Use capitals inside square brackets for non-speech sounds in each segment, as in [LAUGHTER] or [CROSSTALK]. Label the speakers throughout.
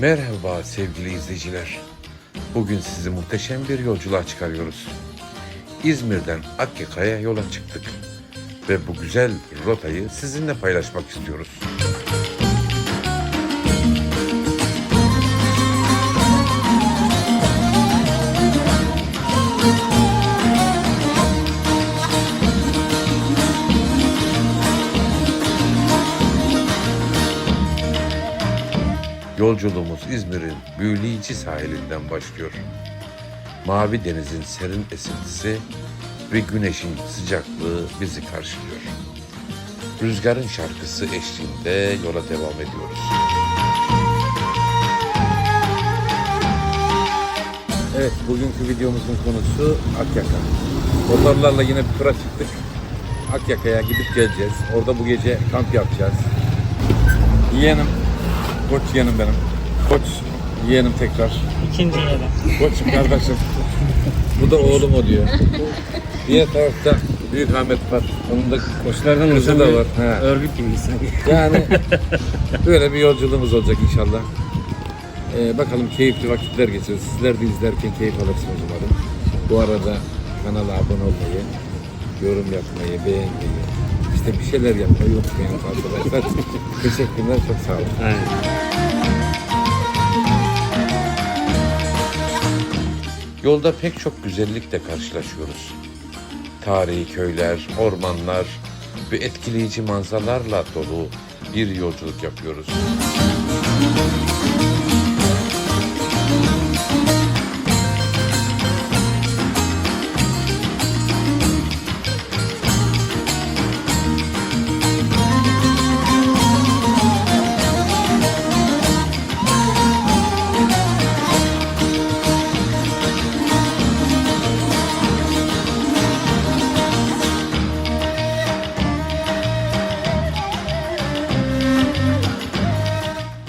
Speaker 1: Merhaba sevgili izleyiciler. Bugün sizi muhteşem bir yolculuğa çıkarıyoruz. İzmir'den Akyaka'ya yola çıktık. Ve bu güzel rotayı sizinle paylaşmak istiyoruz. Yolculuğumuz İzmir'in büyüleyici sahilinden başlıyor. Mavi denizin serin esintisi ve güneşin sıcaklığı bizi karşılıyor. Rüzgarın şarkısı eşliğinde yola devam ediyoruz. Evet, bugünkü videomuzun konusu Akyaka. Motorlarla yine bir tura çıktık. Akyaka'ya gidip geleceğiz. Orada bu gece kamp yapacağız. Yeğenim, koç yeğenim benim. Koç yeğenim tekrar.
Speaker 2: İkinci yere.
Speaker 1: Koçum kardeşim. Bu da oğlum oluyor. Diğer tarafta Büyük Ahmet var. Onun da
Speaker 3: Koçlardan
Speaker 1: kızı da var. He.
Speaker 3: örgüt gibi sanki.
Speaker 1: Yani böyle bir yolculuğumuz olacak inşallah. Ee, bakalım keyifli vakitler geçiririz. Sizler de izlerken keyif alırsınız umarım. Bu arada kanala abone olmayı, yorum yapmayı, beğenmeyi, işte bir şeyler yapmayı unutmayın arkadaşlar. [LAUGHS] Teşekkürler, çok sağ olun.
Speaker 3: Aynen.
Speaker 1: Yolda pek çok güzellikle karşılaşıyoruz. Tarihi köyler, ormanlar ve etkileyici manzaralarla dolu bir yolculuk yapıyoruz.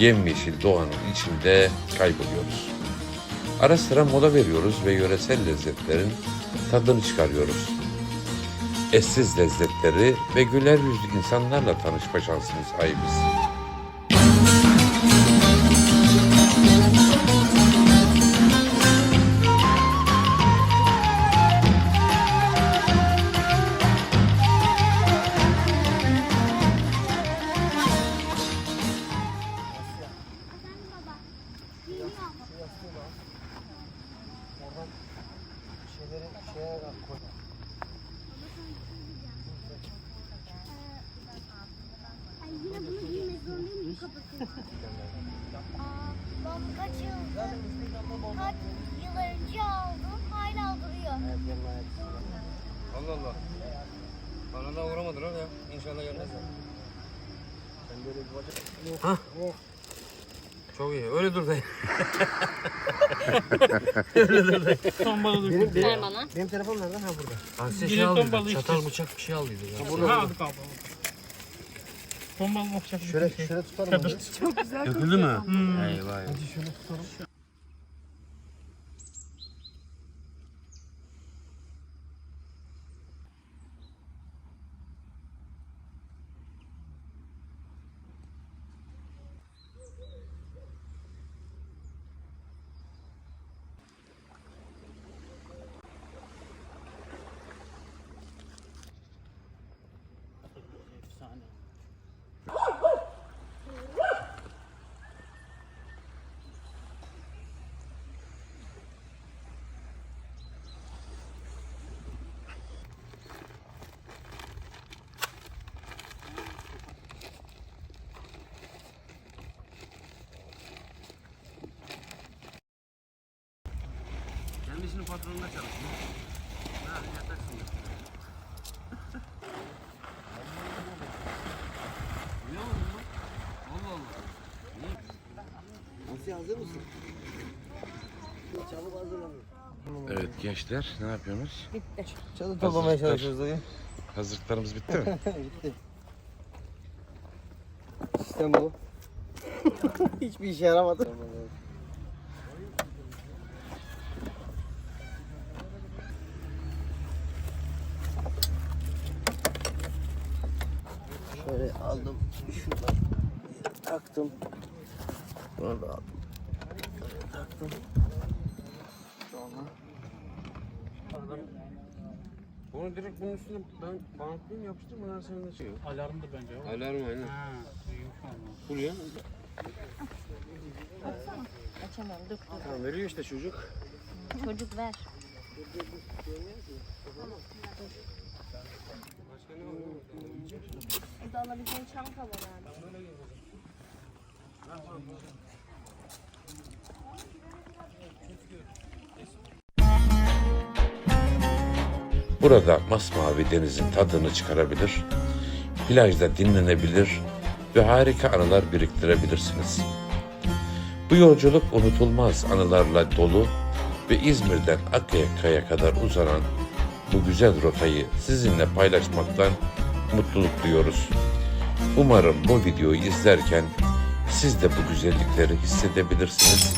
Speaker 1: Yemyeşil doğanın içinde kayboluyoruz. Ara sıra mola veriyoruz ve yöresel lezzetlerin tadını çıkarıyoruz. Eşsiz lezzetleri ve güler yüzlü insanlarla tanışma şansına sahibiz.
Speaker 3: Öyle ya. İnşallah gelmez. Hah. Çok iyi. Öyle dur dayı. [LAUGHS]
Speaker 2: Ton balığı
Speaker 4: Benim,
Speaker 2: döküldü.
Speaker 4: benim, benim telefon nerede? Ha burada.
Speaker 3: Asya
Speaker 2: Direkt
Speaker 3: şey aldıydı. Çatal bıçak bir şey aldıydı. Ya.
Speaker 2: Ha aldık abi. Ton balığı okşak.
Speaker 4: Şöyle şöyle tutarım. onu.
Speaker 3: Döküldü mü? Eyvah eyvah.
Speaker 4: Hadi şöyle tutarım.
Speaker 3: Kendisinin patronunda çalışıyor. Ha, yatarsın. Ne oldu bu? Allah Allah.
Speaker 4: Asya hazır mısın? Çabuk hazırlanın.
Speaker 1: Evet gençler ne yapıyorsunuz?
Speaker 4: Çadır
Speaker 1: toplamaya
Speaker 4: çalışıyoruz dayı.
Speaker 1: Hazırlıklarımız bitti mi? [LAUGHS]
Speaker 4: Bitti. Sistem bu. [LAUGHS] Hiçbir işe yaramadı. Şöyle aldım. Şuradan taktım. Bunu da aldım. taktım. Sonra
Speaker 3: Onu direkt bunun üstüne ben bantlayayım yapıştırayım bunlar senin de çıkıyor.
Speaker 2: Alarmdır bence o.
Speaker 3: Alarm aynen.
Speaker 2: Ha, valla.
Speaker 3: Full ya.
Speaker 5: Açamam dur.
Speaker 3: Tamam veriyor işte çocuk.
Speaker 5: Çocuk ver.
Speaker 3: Başka ne oluyor?
Speaker 5: Burada alabileceğin çanta var abi.
Speaker 1: Burada masmavi denizin tadını çıkarabilir, plajda dinlenebilir ve harika anılar biriktirebilirsiniz. Bu yolculuk unutulmaz anılarla dolu ve İzmir'den Akyaka'ya kadar uzanan bu güzel rotayı sizinle paylaşmaktan mutluluk duyuyoruz. Umarım bu videoyu izlerken siz de bu güzellikleri hissedebilirsiniz.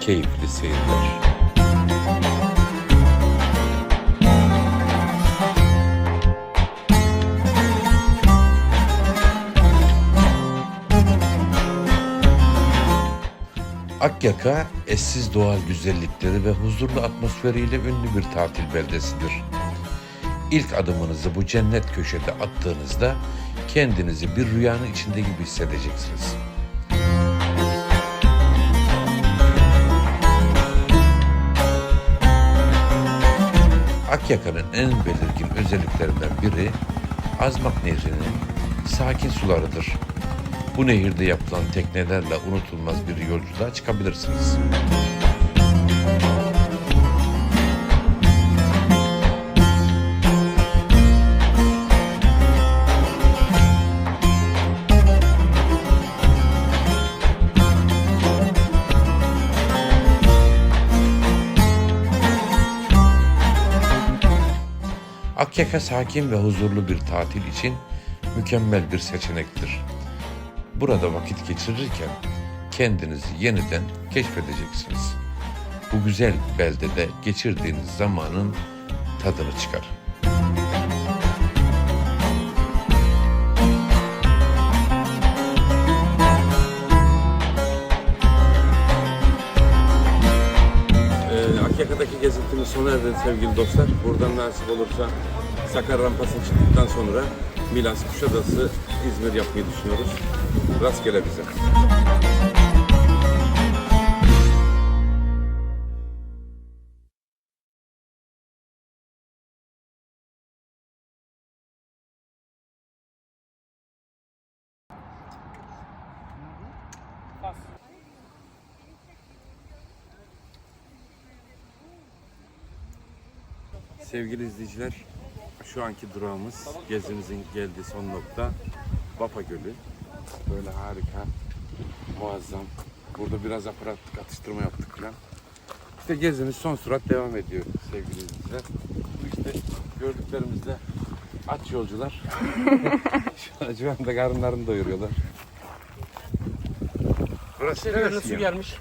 Speaker 1: Keyifli seyirler. Akyaka eşsiz doğal güzellikleri ve huzurlu atmosferiyle ünlü bir tatil beldesidir. İlk adımınızı bu cennet köşede attığınızda kendinizi bir rüyanın içinde gibi hissedeceksiniz. Akyaka'nın en belirgin özelliklerinden biri Azmak Nehri'nin sakin sularıdır. Bu nehirde yapılan teknelerle unutulmaz bir yolculuğa çıkabilirsiniz. Akyaka sakin ve huzurlu bir tatil için mükemmel bir seçenektir. Burada vakit geçirirken kendinizi yeniden keşfedeceksiniz. Bu güzel beldede geçirdiğiniz zamanın tadını çıkar.
Speaker 6: Akyaka'daki gezintimiz sona erdi sevgili dostlar. Buradan nasip olursa Sakar rampasını çıktıktan sonra Milas, Kuşadası, İzmir yapmayı düşünüyoruz. Rastgele bize. Sevgili izleyiciler, şu anki durağımız gezimizin geldiği son nokta Bapa Gölü. Böyle harika, muazzam. Burada biraz aparatlık atıştırma yaptık falan. İşte gezimiz son sürat devam ediyor sevgili izleyiciler. İşte gördüklerimizde aç yolcular. [LAUGHS] şu, an, şu anda karınlarını doyuruyorlar. Burası neresi ya?
Speaker 3: gelmiş.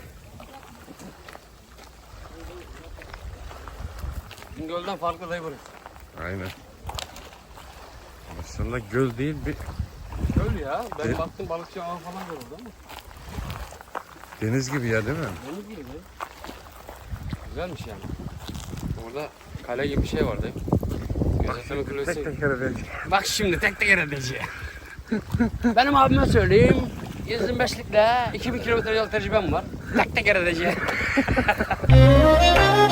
Speaker 3: Gölden farklı dayı burası.
Speaker 6: Aynen. Aslında göl değil bir
Speaker 3: Göl ya. Ben
Speaker 6: Evet.
Speaker 3: baktım balıkçı ağı falan görüldü ama.
Speaker 6: deniz gibi ya değil mi?
Speaker 3: Deniz gibi. Güzelmiş yani. Orada kale gibi bir şey var dayı. Gözeteme Kulesi.
Speaker 6: Tek teker edeceğim.
Speaker 3: Bak şimdi tek tek edeceğim. Benim abime söyleyeyim. 125'likle 2000 kilometre yol tecrübem var. Tek tek edeceğim. [LAUGHS]